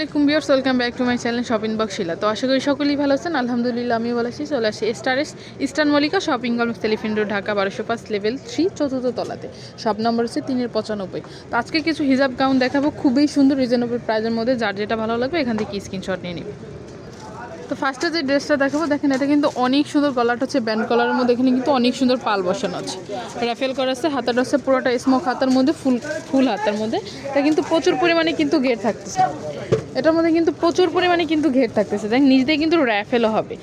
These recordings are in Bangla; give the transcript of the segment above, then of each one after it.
আলাইকুম viewers welcome back to my channel shopping box Shila. তো আশা করি সকলেই ভালো আছেন। আলহামদুলিল্লাহ আমি বলে আছি। চলে আসি stars Eastern Mallika Shopping Complex Elephant Road Dhaka বারোশো পাঁচ লেভেল থ্রি চতুর্থ তলাতে। সব নম্বর হচ্ছে তিনের পঁচানব্বই। তো আজকে কিছু হিজাব গাউন দেখাবো, খুবই সুন্দর রিজনেবল প্রাইজের মধ্যে। যার যেটা ভালো লাগবে, এখান থেকে স্ক্রিনশট নিয়ে নিবে। তো ফার্স্টে যে ড্রেসটা দেখাবো, দেখেন, এটা কিন্তু অনেক সুন্দর গলাটা হচ্ছে ব্যান্ড কলারের মধ্যে। এখানে কিন্তু অনেক সুন্দর পাল বসানো আছে। র্যাফেল করা আছে, হাতাটা হচ্ছে পুরোটা স্মোক হাতার মধ্যে ফুল ফুল হাতার মধ্যে। তা কিন্তু প্রচুর পরিমাণে কিন্তু ঘের থাকতেছে। এটার মধ্যে কিন্তু প্রচুর পরিমাণে কিন্তু ঘের থাকতেছে। দেখ নিচ দিয়ে কিন্তু র্যাফেলও হবে।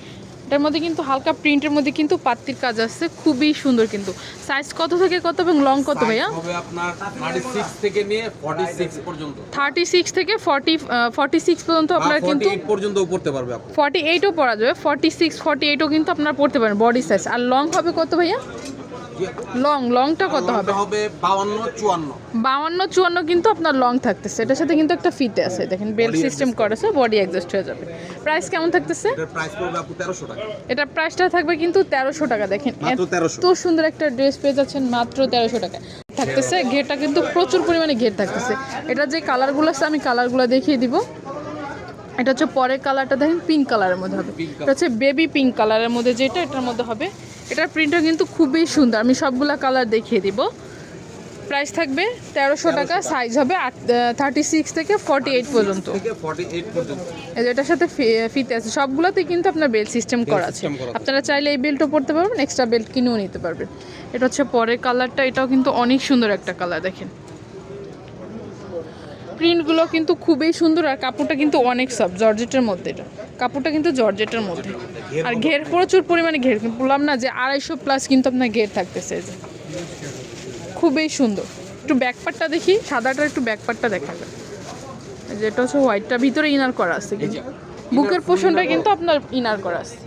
এটার মধ্যে কিন্তু হালকা প্রিন্টের মধ্যে কিন্তু পাত্তির কাজ আসছে খুবই সুন্দর কিন্তু। সাইজ কত থেকে কত এবং লং কত ভাইয়া? হবে আপনার 36 থেকে নিয়ে 46 পর্যন্ত। থার্টি সিক্স থেকে ফর্টি ফর্টি সিক্স পর্যন্ত আপনার কিন্তু 48 পর্যন্ত পড়তে পারবে আপনি ফর্টি এইটও পরা যাবে। ফর্টি সিক্স ফর্টি এইটও কিন্তু আপনারা পড়তে পারেন বডি সাইজ আর লং হবে কত ভাইয়া? লং লংটা কত হবে? হবে 52 54 বাউান্ন চুয়ান্ন কিন্তু আপনার লং থাকতেছে। এটার সাথে কিন্তু একটা ফিতে আছে। দেখেন বেল্ট Body সিস্টেম করেছে বডি অ্যাডজাস্ট হয়ে যাবে। প্রাইস কেমন থাকতেছে? এটার প্রাইস পড়বে আপু 1300 টাকা। এটা প্রাইসটা থাকবে কিন্তু তেরোশো টাকা। দেখেন মাত্র এত 1300 সুন্দর একটা ড্রেস পেয়ে যাচ্ছেন মাত্র তেরোশো টাকা থাকতেছে ঘেরটা কিন্তু প্রচুর পরিমাণে ঘের থাকতেছে। এটা যে কালারগুলো আছে আমি কালারগুলো দেখিয়ে দিব। এটা হচ্ছে পরের কালারটা দেখেন পিঙ্ক কালারের মধ্যে হবে। এটা হচ্ছে বেবি পিঙ্ক কালারের মধ্যে যেটা এটার মধ্যে হবে এটার প্রিন্টটা কিন্তু খুবই সুন্দর। আমি সবগুলা কালার দেখিয়ে দিব। প্রাইস থাকবে তেরোশো টাকা সাইজ হবে থার্টি সিক্স থেকে ফর্টি এইট পর্যন্ত। থেকে 48 পর্যন্ত। এই যে এটার সাথে ফিতে আছে। সবগুলোতে কিন্তু আপনার বেল্ট সিস্টেম করা আছে। করা আছে। আপনারা চাইলে এই বেল্টও পরতে পারবেন এক্সট্রা বেল্ট কিনেও নিতে পারবেন। এটা হচ্ছে পরের কালারটা এটাও কিন্তু অনেক সুন্দর একটা কালার দেখেন। প্রিন্টগুলো কিন্তু খুবই সুন্দর আর কাপড়টা কিন্তু অনেক সব জর্জেটের মধ্যে এটা। কাপড়টা কিন্তু জর্জেটের মধ্যে। আর ঘের প্রচুর পরিমাণে ঘের বললাম না যে আড়াইশো প্লাস কিন্তু আপনার ঘের থাকতেছে যে। খুবই সুন্দর। একটু ব্যাকপারটা দেখি সাদাটা একটু ব্যাকপারটা দেখাবে। এই যে এটা হচ্ছে হোয়াইটটা ভিতরে ইনার করা আছে বুকের পোষণটা কিন্তু আপনার ইনার করা আছে।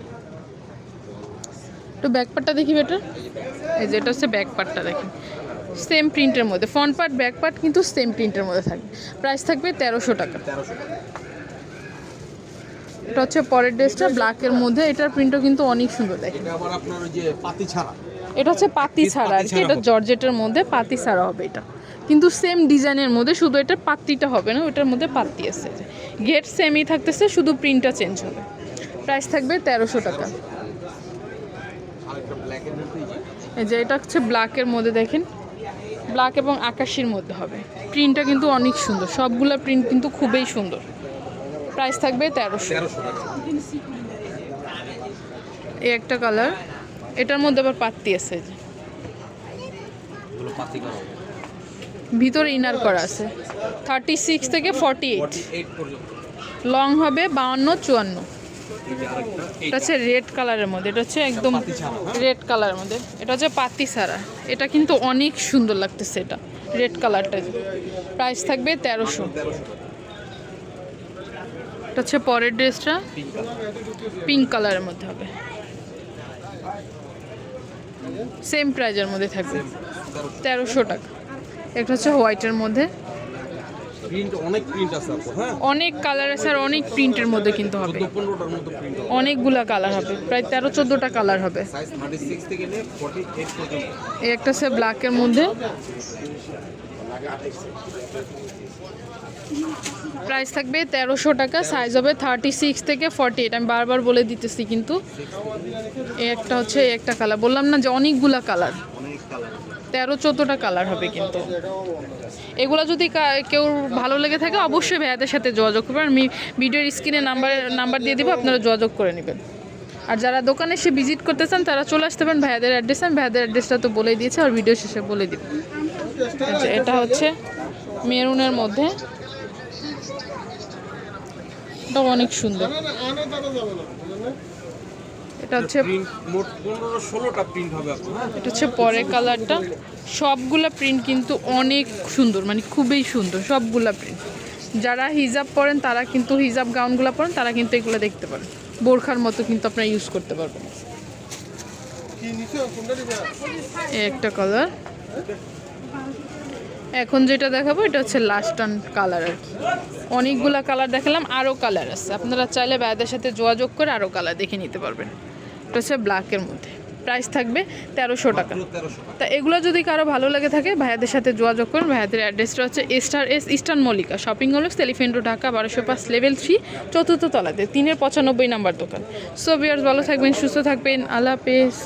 একটু ব্যাকপারটা দেখি বেটার এই যে এটা হচ্ছে ব্যাকপারটা দেখেন। সেম প্রিন্টের মধ্যে ফ্রন্ট পার্ট ব্যাক পার্ট কিন্তু সেম প্রিন্টের মধ্যে থাকবে। প্রাইস থাকবে তেরোশো টাকা। এটা হচ্ছে পরের ড্রেসটা ব্ল্যাকের মধ্যে। এটার প্রিন্টও কিন্তু অনেক সুন্দর দেখেন। এটা হচ্ছে পাতি ছাড়া। আর কি এটা জর্জেটের মধ্যে পাতি ছাড়া হবে এটা। কিন্তু সেম ডিজাইনের মধ্যে শুধু এটা পাত্তিটা হবে না ওটার মধ্যে পাত্তি আছে। গেট সেমই থাকতেছে শুধু প্রিন্টটা চেঞ্জ হবে। প্রাইস থাকবে তেরোশো টাকা। যে। এটা হচ্ছে ব্ল্যাকের মধ্যে দেখেন। ব্ল্যাক এবং আকাশের মধ্যে হবে। প্রিন্টটা কিন্তু অনেক সুন্দর। সবগুলো প্রিন্ট কিন্তু খুবই সুন্দর। প্রাইস থাকবে তেরোশো। 1300 এই একটা কালার। এটার মধ্যে আবার পাত্তি আছে ভিতরে ইনার করা আছে। থার্টি সিক্স থেকে ফর্টি এইট। 48 লং হবে বাউন্ন চুয়ান্ন। এটা হচ্ছে রেড কালারের মধ্যে, এটা হচ্ছে একদম? রেড কালারের মধ্যে। এটা হচ্ছে পাতি সারা এটা কিন্তু অনেক সুন্দর লাগতেছে এটা রেড কালারটা প্রাইস থাকবে তেরোশো। এটা হচ্ছে পরের ড্রেসটা পিঙ্ক কালারের মধ্যে হবে। সেম প্রাইজের মধ্যে থাকবে, তেরোশো টাকা। একটা হচ্ছে হোয়াইটের মধ্যে। প্রিন্ট অনেক প্রিন্ট আছে আপু হ্যাঁ? অনেক কালার আছে আর অনেক প্রিন্টের মধ্যে কিন্তু হবে। 14 15টার মতো প্রিন্ট হবে। অনেকগুলা কালার হবে প্রায় তেরো চোদ্দোটা কালার হবে। সাইজ 36 থেকে নিয়ে 48 পর্যন্ত। এই একটা আছে ব্ল্যাকের মধ্যে। প্রাইস থাকবে তেরোশো টাকা সাইজ হবে থার্টি সিক্স থেকে ফর্টি এইট আমি বারবার বলে দিতেছি কিন্তু। একটা হচ্ছে একটা কালার বললাম না যে অনেকগুলা কালার তেরো চোদ্দোটা কালার হবে কিন্তু। এগুলো যদি কেউ ভালো লেগে থাকে অবশ্যই ভাইয়াদের সাথে যোগাযোগ করবেন। আমি ভিডিওর স্ক্রিনে নাম্বার নাম্বার দিয়ে দিব আপনারা যোগাযোগ করে নেবেন। আর যারা দোকানে এসে ভিজিট করতে চান তারা চলে আসতে পারেন ভাইয়াদের অ্যাড্রেস আমি ভাইয়াদের অ্যাড্রেসটা তো বলেই দিয়েছে আর ভিডিও শেষে বলে দিব। আচ্ছা, এটা হচ্ছে মেরুনের মধ্যে। এটা অনেক সুন্দর। এটা হচ্ছে মোট 15 16টা প্রিন্ট হবে আপু হ্যাঁ এটা হচ্ছে পরের কালারটা। সবগুলা প্রিন্ট কিন্তু অনেক সুন্দর মানে খুবই সুন্দর সবগুলা প্রিন্ট। যারা হিজাব পরেন তারা কিন্তু হিজাব গাউনগুলো পরেন তারা কিন্তু এগুলো দেখতে পারেন। বোরখার মতো কিন্তু আপনারা ইউজ করতে পারবেন। একটা কালার এখন যেটা দেখাবো এটা হচ্ছে লাস্ট টান কালার আর কি। অনেকগুলা কালার দেখালাম আরও কালার আছে। আপনারা চাইলে বাইদের সাথে যোগাযোগ করে আরও কালার দেখে নিতে পারবেন। এটা হচ্ছে ব্ল্যাকের মধ্যে। প্রাইস থাকবে তেরোশো টাকা। তা এগুলো যদি কারও ভালো লাগে থাকে ভাইয়াদের সাথে যোগাযোগ করুন। ভাইয়াদের অ্যাড্রেসটা হচ্ছে Star S Eastern Mallika Shopping Complex Elephant Road Dhaka বারোশো পাঁচ লেভেল থ্রি চতুর্থ তলাতে তিনের পঁচানব্বই নাম্বার দোকান। সো বিয়ার্স ভালো থাকবেন সুস্থ থাকবেন। আল্লাহ হাফেজ।